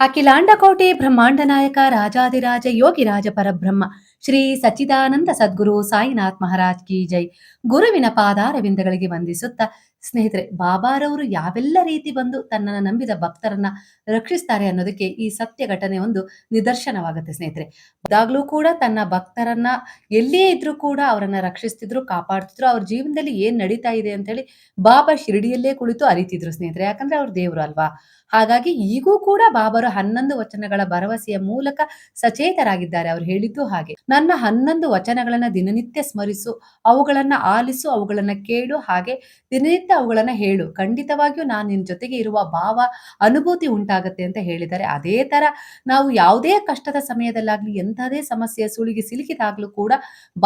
ಅಖಿಲಾಂಡಕೋಟೆ ಬ್ರಹ್ಮಾಂಡ ನಾಯಕ ರಾಜಾದಿರಾಜ ಯೋಗಿರಾಜ ಪರಬ್ರಹ್ಮ, ಶ್ರೀ ಸಚ್ಚಿದಾನಂದ ಸದ್ಗುರು ಸಾಯಿನಾಥ್ ಮಹಾರಾಜ್ ಕಿ ಜೈ. ಗುರುವಿನ ಪಾದಾರವಿಂದಗಳಿಗೆ ವಂದಿಸುತ್ತಾ ಸ್ನೇಹಿತರೆ, ಬಾಬಾರವರು ಯಾವೆಲ್ಲ ರೀತಿ ಬಂದು ತನ್ನನ್ನು ನಂಬಿದ ಭಕ್ತರನ್ನ ರಕ್ಷಿಸ್ತಾರೆ ಅನ್ನೋದಕ್ಕೆ ಈ ಸತ್ಯ ಘಟನೆ ಒಂದು ನಿದರ್ಶನವಾಗುತ್ತೆ ಸ್ನೇಹಿತರೆ. ಇದಾಗ್ಲೂ ಕೂಡ ತನ್ನ ಭಕ್ತರನ್ನ ಎಲ್ಲಿಯೇ ಇದ್ರೂ ಕೂಡ ಅವರನ್ನ ರಕ್ಷಿಸ್ತಿದ್ರು, ಕಾಪಾಡ್ತಿದ್ರು, ಅವ್ರ ಜೀವನದಲ್ಲಿ ಏನ್ ನಡೀತಾ ಇದೆ ಅಂತ ಹೇಳಿ ಬಾಬಾ ಶಿರಡಿಯಲ್ಲೇ ಕುಳಿತು ಅರಿತಿದ್ರು ಸ್ನೇಹಿತರೆ. ಯಾಕಂದ್ರೆ ಅವ್ರ ದೇವ್ರು ಅಲ್ವಾ? ಹಾಗಾಗಿ ಈಗೂ ಕೂಡ ಬಾಬರು ಹನ್ನೊಂದು ವಚನಗಳ ಭರವಸೆಯ ಮೂಲಕ ಸಚೇತರಾಗಿದ್ದಾರೆ. ಅವ್ರು ಹೇಳಿದ್ದು ಹಾಗೆ, ನನ್ನ ಹನ್ನೊಂದು ವಚನಗಳನ್ನ ದಿನನಿತ್ಯ ಸ್ಮರಿಸು, ಅವುಗಳನ್ನ ಆಲಿಸು, ಅವುಗಳನ್ನ ಕೇಳು, ಹಾಗೆ ದಿನನಿತ್ಯ ಅವುಗಳನ್ನ ಹೇಳು. ಖಂಡಿತವಾಗಿಯೂ ನಾನು ನಿನ್ನ ಜೊತೆಗೆ ಇರುವ ಭಾವ, ಅನುಭೂತಿ ಉಂಟಾಗತ್ತೆ ಅಂತ ಹೇಳಿದ್ದಾರೆ. ಅದೇ ತರ ನಾವು ಯಾವುದೇ ಕಷ್ಟದ ಸಮಯದಲ್ಲಾಗ್ಲಿ ಎಂಥದೇ ಸಮಸ್ಯೆ ಸುಳಿಗೆ ಸಿಲುಕಿದಾಗ್ಲೂ ಕೂಡ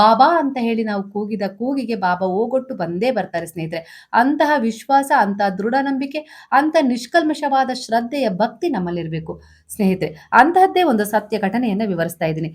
ಬಾಬಾ ಅಂತ ಹೇಳಿ ನಾವು ಕೂಗಿದ ಕೂಗಿಗೆ ಬಾಬಾ ಓಗೊಟ್ಟು ಬಂದೇ ಬರ್ತಾರೆ ಸ್ನೇಹಿತರೆ. ಅಂತಹ ವಿಶ್ವಾಸ ಅಂತಹ ದೃಢ ನಂಬಿಕೆ ಅಂತ ನಿಷ್ಕಲ್ಮಶವಾದ ಶ್ರದ್ಧೆಯ ಭಕ್ತಿ ನಮ್ಮಲ್ಲಿರಬೇಕು. ಸ್ನೇಹಿತರೆ, ಅಂತಹದ್ದೇ ಒಂದು ಸತ್ಯ ಘಟನೆಯನ್ನ ವಿವರಿಸ್ತಾ ಇದ್ದೀನಿ.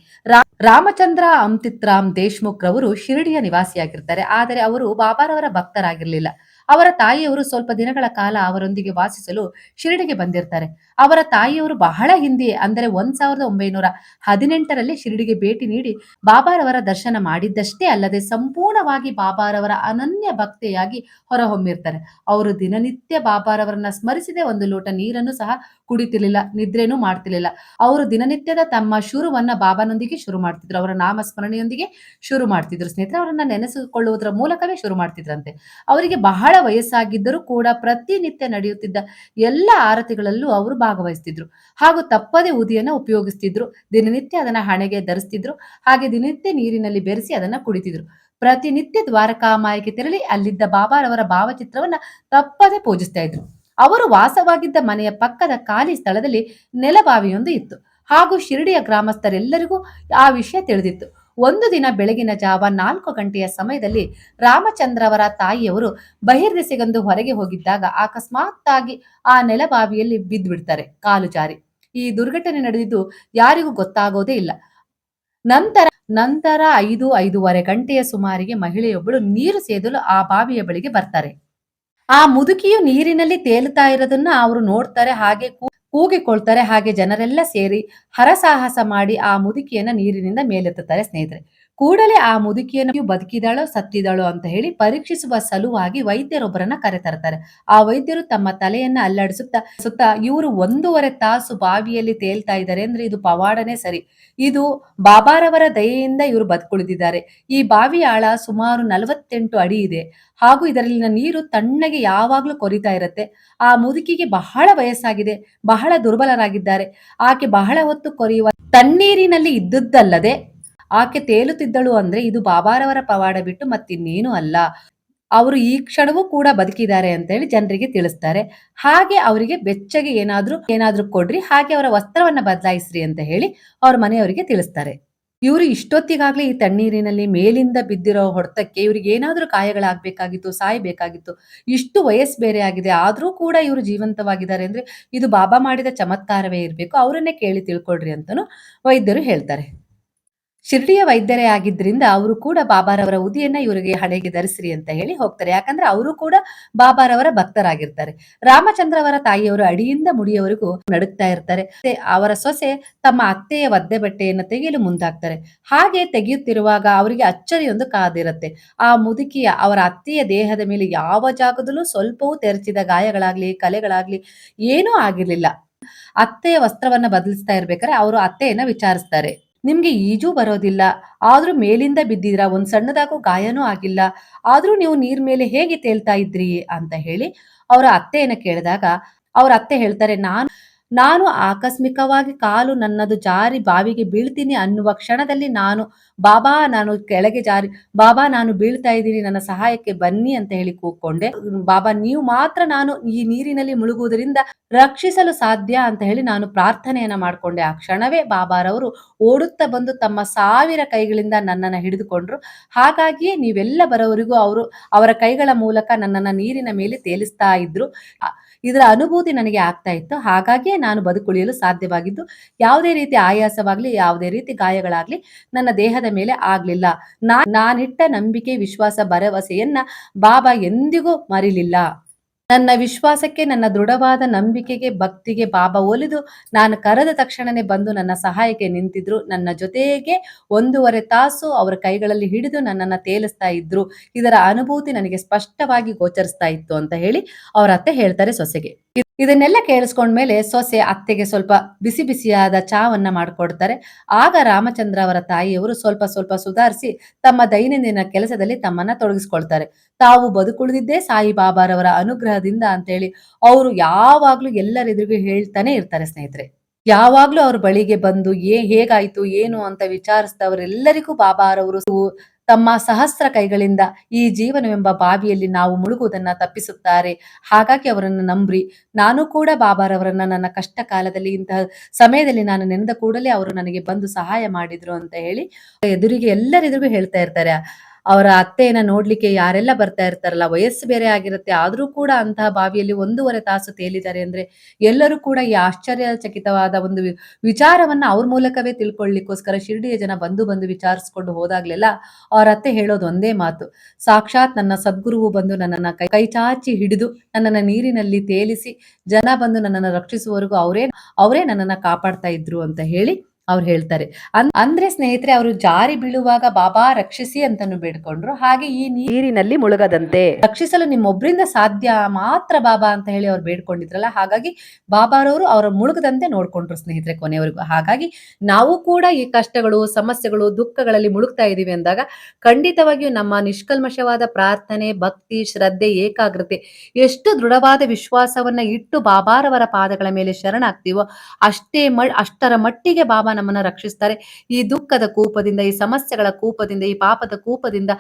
ರಾಮಚಂದ್ರ ಅಂತಿತ್ರಾಮ್ ದೇಶ್ಮುಖ್ ರವರು ಶಿರಡಿಯ ನಿವಾಸಿಯಾಗಿರ್ತಾರೆ. ಆದರೆ ಅವರು ಬಾಬಾರವರ ಭಕ್ತರಾಗಿರ್ಲಿಲ್ಲ. ಅವರ ತಾಯಿಯವರು ಸ್ವಲ್ಪ ದಿನಗಳ ಕಾಲ ಅವರೊಂದಿಗೆ ವಾಸಿಸಲು ಶಿರಡಿಗೆ ಬಂದಿರ್ತಾರೆ. ಅವರ ತಾಯಿಯವರು ಬಹಳ ಹಿಂದೆಯೇ, ಅಂದರೆ ಒಂದ್ ಸಾವಿರದ ಒಂಬೈನೂರ ಹದಿನೆಂಟರಲ್ಲಿ ಶಿರಡಿಗೆ ಭೇಟಿ ನೀಡಿ ಬಾಬಾರವರ ದರ್ಶನ ಮಾಡಿದ್ದಷ್ಟೇ ಅಲ್ಲದೆ ಸಂಪೂರ್ಣವಾಗಿ ಬಾಬಾರವರ ಅನನ್ಯ ಭಕ್ತೆಯಾಗಿ ಹೊರಹೊಮ್ಮಿರ್ತಾರೆ. ಅವರು ದಿನನಿತ್ಯ ಬಾಬಾರವರನ್ನ ಸ್ಮರಿಸಿದೆ ಒಂದು ಲೋಟ ನೀರನ್ನು ಸಹ ಕುಡಿತಿರ್ಲಿಲ್ಲ, ನಿದ್ರೆನೂ ಮಾಡ್ತಿರ್ಲಿಲ್ಲ. ಅವರು ದಿನನಿತ್ಯದ ತಮ್ಮ ಶುರುವನ್ನ ಬಾಬಾನೊಂದಿಗೆ ಶುರು ಮಾಡ್ತಿದ್ರು. ಅವರ ನಾಮಸ್ಮರಣೆಯೊಂದಿಗೆ ಶುರು ಮಾಡ್ತಿದ್ರು. ಸ್ನೇಹಿತರೆ, ಅವರನ್ನ ನೆನೆಸಿಕೊಳ್ಳುವುದರ ಮೂಲಕವೇ ಶುರು ಮಾಡ್ತಿದ್ರಂತೆ. ಅವರಿಗೆ ಬಹಳ ವಯಸ್ಸಾಗಿದ್ದರೂ ಕೂಡ ಪ್ರತಿನಿತ್ಯ ನಡೆಯುತ್ತಿದ್ದ ಎಲ್ಲ ಆರತಿಗಳಲ್ಲೂ ಅವರು ಭಾಗವಹಿಸ್ತಿದ್ರು. ಹಾಗೂ ತಪ್ಪದೆ ಉದಿಯನ್ನು ಉಪಯೋಗಿಸ್ತಿದ್ರು. ದಿನನಿತ್ಯ ಅದನ್ನ ಹಣೆಗೆ ಧರಿಸ್ತಿದ್ರು. ಹಾಗೆ ದಿನನಿತ್ಯ ನೀರಿನಲ್ಲಿ ಬೆರೆಸಿ ಅದನ್ನ ಕುಡಿತಿದ್ರು. ಪ್ರತಿನಿತ್ಯ ದ್ವಾರಕಾಮಾಯಿಗೆ ತೆರಳಿ ಅಲ್ಲಿದ್ದ ಬಾಬಾರವರ ಭಾವಚಿತ್ರವನ್ನ ತಪ್ಪದೆ ಪೂಜಿಸ್ತಾ ಇದ್ರು. ಅವರು ವಾಸವಾಗಿದ್ದ ಮನೆಯ ಪಕ್ಕದ ಖಾಲಿ ಸ್ಥಳದಲ್ಲಿ ನೆಲಬಾವಿಯೊಂದು ಇತ್ತು. ಹಾಗೂ ಶಿರಡಿಯ ಗ್ರಾಮಸ್ಥರೆಲ್ಲರಿಗೂ ಆ ವಿಷಯ ತಿಳಿದಿತ್ತು. ಒಂದು ದಿನ ಬೆಳಗಿನ ಜಾವ ನಾಲ್ಕು ಗಂಟೆಯ ಸಮಯದಲ್ಲಿ ರಾಮಚಂದ್ರವರ ತಾಯಿಯವರು ಬಹಿರ್ದೆಸೆಗೆಂದು ಹೊರಗೆ ಹೋಗಿದ್ದಾಗ ಅಕಸ್ಮಾತ್ತಾಗಿ ಆ ನೆಲಬಾವಿಯಲ್ಲಿ ಬಿದ್ದು ಬಿಡ್ತಾರೆ ಕಾಲು ಜಾರಿ. ಈ ದುರ್ಘಟನೆ ನಡೆದಿದ್ದು ಯಾರಿಗೂ ಗೊತ್ತಾಗೋದೇ ಇಲ್ಲ. ನಂತರ ನಂತರ ಐದು, ಐದೂವರೆ ಗಂಟೆಯ ಸುಮಾರಿಗೆ ಮಹಿಳೆಯೊಬ್ಬಳು ನೀರು ಸೇದಲು ಆ ಬಾವಿಯ ಬಳಿಗೆ ಬರ್ತಾರೆ. ಆ ಮುದುಕಿಯು ನೀರಿನಲ್ಲಿ ತೇಲುತ್ತಾ ಇರೋದನ್ನ ಅವರು ನೋಡ್ತಾರೆ, ಹಾಗೆ ಕೂಗಿಕೊಳ್ತಾರೆ. ಹಾಗೆ ಜನರೆಲ್ಲ ಸೇರಿ ಹರಸಾಹಸ ಮಾಡಿ ಆ ಮುದುಕಿಯನ್ನ ನೀರಿನಿಂದ ಮೇಲೆತ್ತುತ್ತಾರೆ ಸ್ನೇಹಿತರೆ. ಕೂಡಲೇ ಆ ಮುದುಕಿಯನ್ನು ಬದುಕಿದಾಳೋ ಸತ್ತಿದಾಳೋ ಅಂತ ಹೇಳಿ ಪರೀಕ್ಷಿಸುವ ಸಲುವಾಗಿ ವೈದ್ಯರೊಬ್ಬರನ್ನ ಕರೆತರ್ತಾರೆ ಆ ವೈದ್ಯರು ತಮ್ಮ ತಲೆಯನ್ನ ಅಲ್ಲಾಡಿಸುತ್ತಾ ಸುತ್ತ ಇವರು ಒಂದೂವರೆ ತಾಸು ಬಾವಿಯಲ್ಲಿ ತೇಲ್ತಾ ಇದ್ದಾರೆ ಅಂದ್ರೆ ಇದು ಪವಾಡನೆ ಸರಿ. ಇದು ಬಾಬಾರವರ ದಯೆಯಿಂದ ಇವರು ಬದುಕುಳಿದಿದ್ದಾರೆ. ಈ ಬಾವಿ ಆಳ ಸುಮಾರು ನಲವತ್ತೆಂಟು ಅಡಿ ಇದೆ. ಹಾಗೂ ಇದರಲ್ಲಿನ ನೀರು ತಣ್ಣಗೆ ಯಾವಾಗ್ಲೂ ಕೊರಿತಾ ಇರುತ್ತೆ. ಆ ಮುದುಕಿಗೆ ಬಹಳ ವಯಸ್ಸಾಗಿದೆ. ಬಹಳ ದುರ್ಬಲರಾಗಿದ್ದಾರೆ. ಆಕೆ ಬಹಳ ಹೊತ್ತು ಕೊರೆಯುವ ತಣ್ಣೀರಿನಲ್ಲಿ ಇದ್ದುದಲ್ಲದೆ ಆಕೆ ತೇಲುತ್ತಿದ್ದಳು ಅಂದ್ರೆ ಇದು ಬಾಬಾರವರ ಪವಾಡ ಬಿಟ್ಟು ಮತ್ತಿನ್ನೇನು ಅಲ್ಲ. ಅವರು ಈ ಕ್ಷಣವೂ ಕೂಡ ಬದುಕಿದ್ದಾರೆ ಅಂತ ಹೇಳಿ ಜನರಿಗೆ ತಿಳಿಸ್ತಾರೆ. ಹಾಗೆ ಅವರಿಗೆ ಬೆಚ್ಚಗೆ ಏನಾದ್ರೂ ಏನಾದ್ರೂ ಕೊಡ್ರಿ, ಹಾಗೆ ಅವರ ವಸ್ತ್ರವನ್ನ ಬದಲಾಯಿಸ್ರಿ ಅಂತ ಹೇಳಿ ಅವ್ರ ಮನೆಯವರಿಗೆ ತಿಳಿಸ್ತಾರೆ. ಇವರು ಇಷ್ಟೊತ್ತಿಗಾಗ್ಲೇ ಈ ತಣ್ಣೀರಿನಲ್ಲಿ ಮೇಲಿಂದ ಬಿದ್ದಿರೋ ಹೊಡೆತಕ್ಕೆ ಇವ್ರಿಗೆ ಏನಾದರೂ ಕಾಯಗಳಾಗಬೇಕಾಗಿತ್ತು, ಸಾಯಬೇಕಾಗಿತ್ತು, ಇಷ್ಟು ವಯಸ್ಸು ಬೇರೆ ಆಗಿದೆ, ಆದ್ರೂ ಕೂಡ ಇವರು ಜೀವಂತವಾಗಿದ್ದಾರೆ ಅಂದ್ರೆ ಇದು ಬಾಬಾ ಮಾಡಿದ ಚಮತ್ಕಾರವೇ ಇರಬೇಕು, ಅವರನ್ನೇ ಕೇಳಿ ತಿಳ್ಕೊಳ್ರಿ ಅಂತಾನೂ ವೈದ್ಯರು ಹೇಳ್ತಾರೆ. ಶಿರ್ಡಿಯ ವೈದ್ಯರೇ ಆಗಿದ್ರಿಂದ ಅವರು ಕೂಡ ಬಾಬಾರವರ ಉದಿಯನ್ನ ಇವರಿಗೆ ಹಣೆಗೆ ಧರಿಸ್ರಿ ಅಂತ ಹೇಳಿ ಹೋಗ್ತಾರೆ. ಯಾಕಂದ್ರೆ ಅವರು ಕೂಡ ಬಾಬಾರವರ ಭಕ್ತರಾಗಿರ್ತಾರೆ. ರಾಮಚಂದ್ರ ಅವರ ತಾಯಿಯವರು ಅಡಿಯಿಂದ ಮುಡಿಯವರೆಗೂ ನಡುಕ್ತಾ ಇರ್ತಾರೆ. ಅವರ ಸೊಸೆ ತಮ್ಮ ಅತ್ತೆಯ ಒದ್ದೆ ಬಟ್ಟೆಯನ್ನು ತೆಗೆಯಲು ಮುಂದಾಗ್ತಾರೆ. ಹಾಗೆ ತೆಗೆಯುತ್ತಿರುವಾಗ ಅವರಿಗೆ ಅಚ್ಚರಿಯೊಂದು ಕಾದಿರುತ್ತೆ. ಆ ಮುದುಕಿಯ, ಅವರ ಅತ್ತೆಯ ದೇಹದ ಮೇಲೆ ಯಾವ ಜಾಗದಲ್ಲೂ ಸ್ವಲ್ಪವೂ ತೆರೆಚಿದ ಗಾಯಗಳಾಗ್ಲಿ, ಕಲೆಗಳಾಗ್ಲಿ ಏನೂ ಆಗಿರ್ಲಿಲ್ಲ. ಅತ್ತೆಯ ವಸ್ತ್ರವನ್ನ ಬದಲಿಸ್ತಾ ಇರ್ಬೇಕಾದ್ರೆ ಅವರು ಅತ್ತೆಯನ್ನ ವಿಚಾರಿಸ್ತಾರೆ. ನಿಮ್ಗೆ ಈಜೂ ಬರೋದಿಲ್ಲ. ಆದ್ರೂ ಮೇಲಿಂದ ಬಿದ್ದಿದ್ರ ಒಂದ್ ಸಣ್ಣದಾಗೂ ಗಾಯನೂ ಆಗಿಲ್ಲ. ಆದ್ರೂ ನೀವು ನೀರ್ ಮೇಲೆ ಹೇಗೆ ತೇಲ್ತಾ ಇದ್ರಿ? ಅಂತ ಹೇಳಿ ಅವರ ಅತ್ತೆಯನ್ನ ಕೇಳಿದಾಗ, ಅವ್ರ ಅತ್ತೆ ಹೇಳ್ತಾರೆ, ನಾನು ನಾನು ಆಕಸ್ಮಿಕವಾಗಿ ಕಾಲು ನನ್ನದು ಜಾರಿ ಬಾವಿಗೆ ಬೀಳ್ತೀನಿ ಅನ್ನುವ ಕ್ಷಣದಲ್ಲಿ ನಾನು, ಬಾಬಾ, ನಾನು ಕೆಳಗೆ ಜಾರಿ, ಬಾಬಾ, ನಾನು ಬೀಳ್ತಾ ಇದ್ದೀನಿ, ನನ್ನ ಸಹಾಯಕ್ಕೆ ಬನ್ನಿ ಅಂತ ಹೇಳಿ ಕೂಗ್ಕೊಂಡೆ ಬಾಬಾ, ನೀವು ಮಾತ್ರ ನಾನು ಈ ನೀರಿನಲ್ಲಿ ಮುಳುಗುವುದರಿಂದ ರಕ್ಷಿಸಲು ಸಾಧ್ಯ ಅಂತ ಹೇಳಿ ನಾನು ಪ್ರಾರ್ಥನೆಯನ್ನ ಮಾಡ್ಕೊಂಡೆ. ಆ ಕ್ಷಣವೇ ಬಾಬಾರವರು ಓಡುತ್ತಾ ಬಂದು ತಮ್ಮ ಸಾವಿರ ಕೈಗಳಿಂದ ನನ್ನನ್ನ ಹಿಡಿದುಕೊಂಡ್ರು. ಹಾಗಾಗಿಯೇ ನೀವೆಲ್ಲ ಬರೋವರೆಗೂ ಅವರು ಅವರ ಕೈಗಳ ಮೂಲಕ ನನ್ನನ್ನ ನೀರಿನ ಮೇಲೆ ತೇಲಿಸ್ತಾ ಇದ್ರು. ಇದರ ಅನುಭೂತಿ ನನಗೆ ಆಗ್ತಾ ಇತ್ತು. ಹಾಗಾಗಿಯೇ ನಾನು ಬದುಕುಳಿಯಲು ಸಾಧ್ಯವಾಗಿದ್ದು, ಯಾವುದೇ ರೀತಿ ಆಯಾಸವಾಗ್ಲಿ, ಯಾವುದೇ ರೀತಿ ಗಾಯಗಳಾಗ್ಲಿ ನನ್ನ ದೇಹದ ಮೇಲೆ ಆಗ್ಲಿಲ್ಲ. ನಾನಿಟ್ಟ ನಂಬಿಕೆ, ವಿಶ್ವಾಸ, ಭರವಸೆಯನ್ನ ಬಾಬಾ ಎಂದಿಗೂ ಮರಿಲಿಲ್ಲ. ನನ್ನ ವಿಶ್ವಾಸಕ್ಕೆ, ನನ್ನ ದೃಢವಾದ ನಂಬಿಕೆಗೆ, ಭಕ್ತಿಗೆ ಬಾಬಾ ಒಲಿದು ನಾನು ಕರೆದ ತಕ್ಷಣನೇ ಬಂದು ನನ್ನ ಸಹಾಯಕ್ಕೆ ನಿಂತಿದ್ರು. ನನ್ನ ಜೊತೆಗೆ ಒಂದೂವರೆ ತಾಸು ಅವರ ಕೈಗಳಲ್ಲಿ ಹಿಡಿದು ನನ್ನನ್ನ ತೇಲಿಸ್ತಾ ಇದ್ರು. ಇದರ ಅನುಭೂತಿ ನನಗೆ ಸ್ಪಷ್ಟವಾಗಿ ಗೋಚರಿಸ್ತಾ ಇತ್ತು ಅಂತ ಹೇಳಿ ಅವರ ಅತ್ತೆ ಹೇಳ್ತಾರೆ ಸೊಸೆಗೆ. ಇದನ್ನೆಲ್ಲ ಕೇಳಿಸ್ಕೊಂಡ್ಮೇಲೆ ಸೊಸೆ ಅತ್ತೆಗೆ ಸ್ವಲ್ಪ ಬಿಸಿ ಬಿಸಿಯಾದ ಚಾವನ್ನ ಮಾಡಿಕೊಡ್ತಾರೆ. ಆಗ ರಾಮಚಂದ್ರ ಅವರ ತಾಯಿಯವರು ಸ್ವಲ್ಪ ಸ್ವಲ್ಪ ಸುಧಾರಿಸಿ ತಮ್ಮ ದೈನಂದಿನ ಕೆಲಸದಲ್ಲಿ ತಮ್ಮನ್ನ ತೊಡಗಿಸ್ಕೊಳ್ತಾರೆ. ತಾವು ಬದುಕುಳಿದಿದ್ದೇ ಸಾಯಿ ಬಾಬಾರವರ ಅನುಗ್ರಹದಿಂದ ಅಂತೇಳಿ ಅವರು ಯಾವಾಗ್ಲೂ ಎಲ್ಲರೆದುರಿಗೂ ಹೇಳ್ತಾನೆ ಇರ್ತಾರೆ ಸ್ನೇಹಿತರೆ. ಯಾವಾಗ್ಲೂ ಅವ್ರ ಬಳಿಗೆ ಬಂದು ಏ ಹೇಗಾಯ್ತು, ಏನು ಅಂತ ವಿಚಾರಿಸಿದವರೆಲ್ಲರಿಗೂ ಬಾಬಾರವರು ತಮ್ಮ ಸಹಸ್ರ ಕೈಗಳಿಂದ ಈ ಜೀವನವೆಂಬ ಬಾವಿಯಲ್ಲಿ ನಾವು ಮುಳುಗುವುದನ್ನ ತಪ್ಪಿಸುತ್ತಾರೆ. ಹಾಗಾಗಿ ಅವರನ್ನು ನಂಬ್ರಿ. ನಾನು ಕೂಡ ಬಾಬಾರವರನ್ನ ನನ್ನ ಕಷ್ಟ ಕಾಲದಲ್ಲಿ ಇಂತಹ ಸಮಯದಲ್ಲಿ ನಾನು ನೆನೆದ ಕೂಡಲೇ ಅವರು ನನಗೆ ಬಂದು ಸಹಾಯ ಮಾಡಿದ್ರು ಅಂತ ಹೇಳಿ ಎದುರಿಗೆ ಎಲ್ಲರೆದುರಿಗೂ ಹೇಳ್ತಾ ಇರ್ತಾರೆ. ಅವರ ಅತ್ತೆಯನ್ನ ನೋಡ್ಲಿಕ್ಕೆ ಯಾರೆಲ್ಲ ಬರ್ತಾ ಇರ್ತಾರಲ್ಲ, ವಯಸ್ಸು ಬೇರೆ ಆಗಿರುತ್ತೆ, ಆದ್ರೂ ಕೂಡ ಅಂತಹ ಬಾವಿಯಲ್ಲಿ ಒಂದೂವರೆ ತಾಸು ತೇಲಿದ್ದಾರೆ ಅಂದ್ರೆ ಎಲ್ಲರೂ ಕೂಡ ಈ ಆಶ್ಚರ್ಯಚಕಿತವಾದ ಒಂದು ವಿಚಾರವನ್ನ ಅವ್ರ ಮೂಲಕವೇ ತಿಳ್ಕೊಳ್ಳಿಕ್ಕೋಸ್ಕರ ಶಿರ್ಡಿಯ ಜನ ಬಂದು ಬಂದು ವಿಚಾರಿಸ್ಕೊಂಡು ಹೋದಾಗ್ಲೆಲ್ಲ ಅವ್ರ ಅತ್ತೆ ಹೇಳೋದು ಒಂದೇ ಮಾತು. ಸಾಕ್ಷಾತ್ ನನ್ನ ಸದ್ಗುರುವು ಬಂದು ನನ್ನನ್ನ ಕೈ ಕೈ ಚಾಚಿ ಹಿಡಿದು ನನ್ನನ್ನ ನೀರಿನಲ್ಲಿ ತೇಲಿಸಿ ಜನ ಬಂದು ನನ್ನನ್ನು ರಕ್ಷಿಸುವವರೆಗೂ ಅವರೇ ಅವರೇ ನನ್ನನ್ನ ಕಾಪಾಡ್ತಾ ಇದ್ರು ಅಂತ ಹೇಳಿ ಅವ್ರು ಹೇಳ್ತಾರೆ. ಅಂದ್ರೆ ಸ್ನೇಹಿತರೆ ಅವರು ಜಾರಿ ಬೀಳುವಾಗ ಬಾಬಾ ರಕ್ಷಿಸಿ ಅಂತಾನು ಬೇಡ್ಕೊಂಡ್ರು. ಹಾಗೆ ಈ ನೀರಿನಲ್ಲಿ ಮುಳುಗದಂತೆ. ರಕ್ಷಿಸಲು ನಿಮ್ಮೊಬ್ಬರಿಂದ ಸಾಧ್ಯ ಮಾತ್ರ ಬಾಬಾ ಅಂತ ಹೇಳಿ ಅವ್ರು ಬೇಡ್ಕೊಂಡಿದ್ರಲ್ಲ ಹಾಗಾಗಿ ಬಾಬಾರವರು ಅವರ ಮುಳುಗದಂತೆ ನೋಡ್ಕೊಂಡ್ರು ಸ್ನೇಹಿತರೆ ಕೊನೆಯವರೆಗೂ. ಹಾಗಾಗಿ ನಾವು ಕೂಡ ಈ ಕಷ್ಟಗಳು ಸಮಸ್ಯೆಗಳು ದುಃಖಗಳಲ್ಲಿ ಮುಳುಗ್ತಾ ಇದೀವಿ ಅಂದಾಗ ಖಂಡಿತವಾಗಿಯೂ ನಮ್ಮ ನಿಷ್ಕಲ್ಮಶವಾದ ಪ್ರಾರ್ಥನೆ ಭಕ್ತಿ ಶ್ರದ್ಧೆ ಏಕಾಗ್ರತೆ ಎಷ್ಟು ದೃಢವಾದ ವಿಶ್ವಾಸವನ್ನ ಇಟ್ಟು ಬಾಬಾರವರ ಪಾದಗಳ ಮೇಲೆ ಶರಣಾಗ್ತೀವೋ ಅಷ್ಟೇ ಮ ಅಷ್ಟರ ಮಟ್ಟಿಗೆ ಬಾಬಾ ನಮ್ಮನ್ನ ರಕ್ಷಿಸ್ತಾರೆ. ಈ ದುಃಖದ ಕೂಪದಿಂದ, ಈ ಸಮಸ್ಯೆಗಳ ಕೂಪದಿಂದ, ಈ ಪಾಪದ ಕೂಪದಿಂದ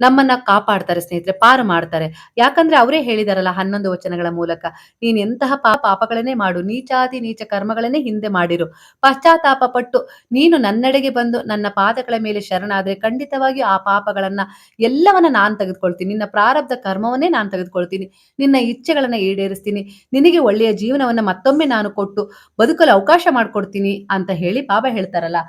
ನಮ್ಮನ್ನ ಕಾಪಾಡ್ತಾರೆ ಸ್ನೇಹಿತರೆ, ಪಾರು ಮಾಡ್ತಾರೆ. ಯಾಕಂದ್ರೆ ಅವರೇ ಹೇಳಿದಾರಲ್ಲ ಹನ್ನೊಂದು ವಚನಗಳ ಮೂಲಕ, ನೀನ್ ಎಂತಹ ಪಾಪ ಪಾಪಗಳನ್ನೇ ಮಾಡು ನೀಚಾತಿ ನೀಚ ಕರ್ಮಗಳನ್ನೇ ಹಿಂದೆ ಮಾಡಿರು. ಪಶ್ಚಾತ್ತಾಪ ಪಟ್ಟು ನೀನು ನನ್ನೆಡೆಗೆ ಬಂದು ನನ್ನ ಪಾದಗಳ ಮೇಲೆ ಶರಣಾದ್ರೆ ಖಂಡಿತವಾಗಿಯೂ ಆ ಪಾಪಗಳನ್ನ ಎಲ್ಲವನ್ನ ನಾನ್ ತೆಗೆದುಕೊಳ್ತೀನಿ. ನಿನ್ನ ಪ್ರಾರಬ್ಧ ಕರ್ಮವನ್ನೇ ನಾನು ತೆಗೆದುಕೊಳ್ತೀನಿ. ನಿನ್ನ ಇಚ್ಛೆಗಳನ್ನ ಈಡೇರಿಸ್ತೀನಿ. ನಿನಗೆ ಒಳ್ಳೆಯ ಜೀವನವನ್ನ ಮತ್ತೊಮ್ಮೆ ನಾನು ಕೊಟ್ಟು ಬದುಕಲು ಅವಕಾಶ ಮಾಡಿಕೊಡ್ತೀನಿ ಅಂತ ಹೇಳಿ ಬಾಬಾ ಹೇಳ್ತಾರಲ್ಲ.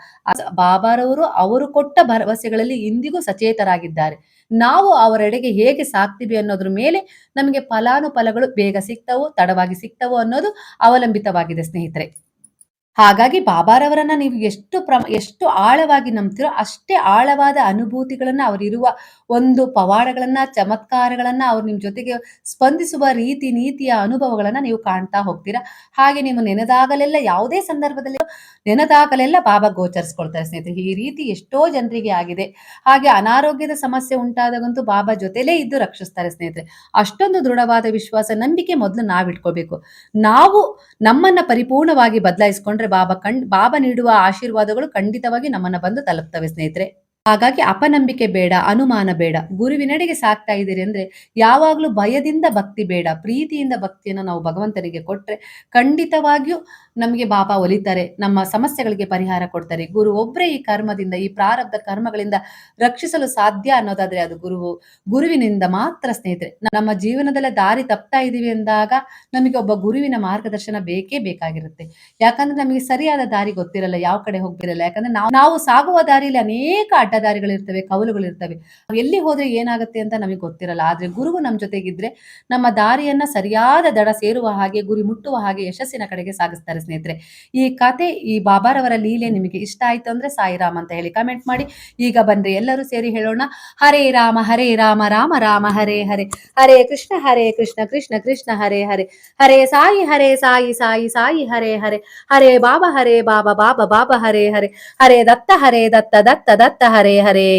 ಬಾಬಾರವರು ಅವರು ಕೊಟ್ಟ ಭರವಸೆಗಳಲ್ಲಿ ಇಂದಿಗೂ ಸಚೇತರಾಗಿದ್ದಾರೆ. ನಾವು ಅವರೆಡೆಗೆ ಹೇಗೆ ಸಾಕ್ತೀವಿ ಅನ್ನೋದ್ರ ಮೇಲೆ ನಮಗೆ ಫಲಾನುಫಲಗಳು ಬೇಗ ಸಿಗ್ತವೋ, ತಡವಾಗಿ ಸಿಗ್ತವೋ ಅನ್ನೋದು ಅವಲಂಬಿತವಾಗಿದೆ ಸ್ನೇಹಿತರೆ. ಹಾಗಾಗಿ ಬಾಬಾರವರನ್ನ ನೀವು ಎಷ್ಟು ಪ್ರಮ, ಎಷ್ಟು ಆಳವಾಗಿ ನಂಬ್ತೀರೋ ಅಷ್ಟೇ ಆಳವಾದ ಅನುಭೂತಿಗಳನ್ನ ಅವರಿರುವ ಒಂದು ಪವಾಡಗಳನ್ನ, ಚಮತ್ಕಾರಗಳನ್ನ ಅವ್ರು ನಿಮ್ ಜೊತೆಗೆ ಸ್ಪಂದಿಸುವ ರೀತಿ ನೀತಿಯ ಅನುಭವಗಳನ್ನ ನೀವು ಕಾಣ್ತಾ ಹೋಗ್ತೀರಾ. ಹಾಗೆ ನೀವು ನೆನೆದಾಗಲೆಲ್ಲ ಯಾವುದೇ ಸಂದರ್ಭದಲ್ಲಿ ನೆನೆದಾಗಲೆಲ್ಲ ಬಾಬಾ ಗೋಚರಿಸ್ಕೊಳ್ತಾರೆ ಸ್ನೇಹಿತರೆ. ಈ ರೀತಿ ಎಷ್ಟೋ ಜನರಿಗೆ ಆಗಿದೆ. ಹಾಗೆ ಅನಾರೋಗ್ಯದ ಸಮಸ್ಯೆ ಉಂಟಾದಾಗಂತೂ ಬಾಬಾ ಜೊತೆಲೇ ಇದ್ದು ರಕ್ಷಿಸ್ತಾರೆ ಸ್ನೇಹಿತರೆ. ಅಷ್ಟೊಂದು ದೃಢವಾದ ವಿಶ್ವಾಸ, ನಂಬಿಕೆ ಮೊದಲು ನಾವಿಟ್ಕೋಬೇಕು. ನಾವು ನಮ್ಮನ್ನ ಪರಿಪೂರ್ಣವಾಗಿ ಬಾಬಾ ಕಂಡ್ ಬಾಬಾ ನೀಡುವ ಆಶೀರ್ವಾದಗಳು ಖಂಡಿತವಾಗಿ ನಮ್ಮನ್ನ ಬಂದು ತಲುಪ್ತವೆ ಸ್ನೇಹಿತರೆ. ಹಾಗಾಗಿ ಅಪನಂಬಿಕೆ ಬೇಡ, ಅನುಮಾನ ಬೇಡ, ಗುರುವಿನೆಡೆಗೆ ಸಾಕ್ತಾ ಇದ್ದೀರಿ ಅಂದ್ರೆ ಯಾವಾಗ್ಲೂ ಭಯದಿಂದ ಭಕ್ತಿ ಬೇಡ, ಪ್ರೀತಿಯಿಂದ ಭಕ್ತಿಯನ್ನು ನಾವು ಭಗವಂತನಿಗೆ ಕೊಟ್ರೆ ಖಂಡಿತವಾಗಿಯೂ ನಮಗೆ ಬಾಬಾ ಒಲಿತಾರೆ, ನಮ್ಮ ಸಮಸ್ಯೆಗಳಿಗೆ ಪರಿಹಾರ ಕೊಡ್ತಾರೆ. ಗುರು ಒಬ್ಬರೇ ಈ ಕರ್ಮದಿಂದ, ಈ ಪ್ರಾರಬ್ಧ ಕರ್ಮಗಳಿಂದ ರಕ್ಷಿಸಲು ಸಾಧ್ಯ ಅನ್ನೋದಾದ್ರೆ ಅದು ಗುರುವು. ಗುರುವಿನಿಂದ ಮಾತ್ರ ಸ್ನೇಹಿತರೆ, ನಮ್ಮ ಜೀವನದಲ್ಲೇ ದಾರಿ ತಪ್ತಾ ಇದೀವಿ ಅಂದಾಗ ನಮಗೆ ಒಬ್ಬ ಗುರುವಿನ ಮಾರ್ಗದರ್ಶನ ಬೇಕೇ ಬೇಕಾಗಿರುತ್ತೆ. ಯಾಕಂದ್ರೆ ನಮಗೆ ಸರಿಯಾದ ದಾರಿ ಗೊತ್ತಿರಲ್ಲ, ಯಾವ ಕಡೆ ಹೋಗ್ತಿರಲ್ಲ. ಯಾಕಂದ್ರೆ ನಾವು ನಾವು ಸಾಗುವ ದಾರಿಯಲ್ಲಿ ಅನೇಕ ಅಡ್ಡದಾರಿಗಳಿರ್ತವೆ ಕವಲುಗಳಿರ್ತವೆ ನಾವು ಎಲ್ಲಿ ಹೋದ್ರೆ ಏನಾಗುತ್ತೆ ಅಂತ ನಮಗೆ ಗೊತ್ತಿರಲ್ಲ. ಆದ್ರೆ ಗುರುವು ನಮ್ಮ ಜೊತೆಗಿದ್ರೆ ನಮ್ಮ ದಾರಿಯನ್ನ ಸರಿಯಾದ ದಡ ಸೇರುವ ಹಾಗೆ, ಗುರಿ ಮುಟ್ಟುವ ಹಾಗೆ ಯಶಸ್ಸಿನ ಕಡೆಗೆ ಸಾಗಿಸ್ತಾರೆ ಸ್ನೇಹಿತರೆ. ಈ ಕತೆ, ಈ ಬಾಬಾರವರ ಲೀಲೆ ನಿಮಗೆ ಇಷ್ಟ ಆಯ್ತು ಅಂದ್ರೆ ಸಾಯಿರಾಮ್ ಅಂತ ಹೇಳಿ ಕಮೆಂಟ್ ಮಾಡಿ. ಈಗ ಬಂದ್ರೆ ಎಲ್ಲರೂ ಸೇರಿ ಹೇಳೋಣ. ಹರೇ ರಾಮ ಹರೇ ರಾಮ ರಾಮ ರಾಮ, ಹರೇ ಹರೇ. ಹರೇ ಕೃಷ್ಣ ಹರೇ ಕೃಷ್ಣ ಕೃಷ್ಣ ಕೃಷ್ಣ, ಹರೇ ಹರೇ. ಹರೇ ಸಾಯಿ ಹರೇ ಸಾಯಿ ಸಾಯಿ ಸಾಯಿ, ಹರೇ ಹರೇ. ಹರೇ ಬಾಬಾ ಹರೇ ಬಾಬಾ ಬಾಬಾ ಬಾಬಾ, ಹರೇ ಹರೇ. ಹರೇ ದತ್ತ ಹರೇ ದತ್ತ ದತ್ತ ದತ್ತ, ಹರೇ. ಹರೇ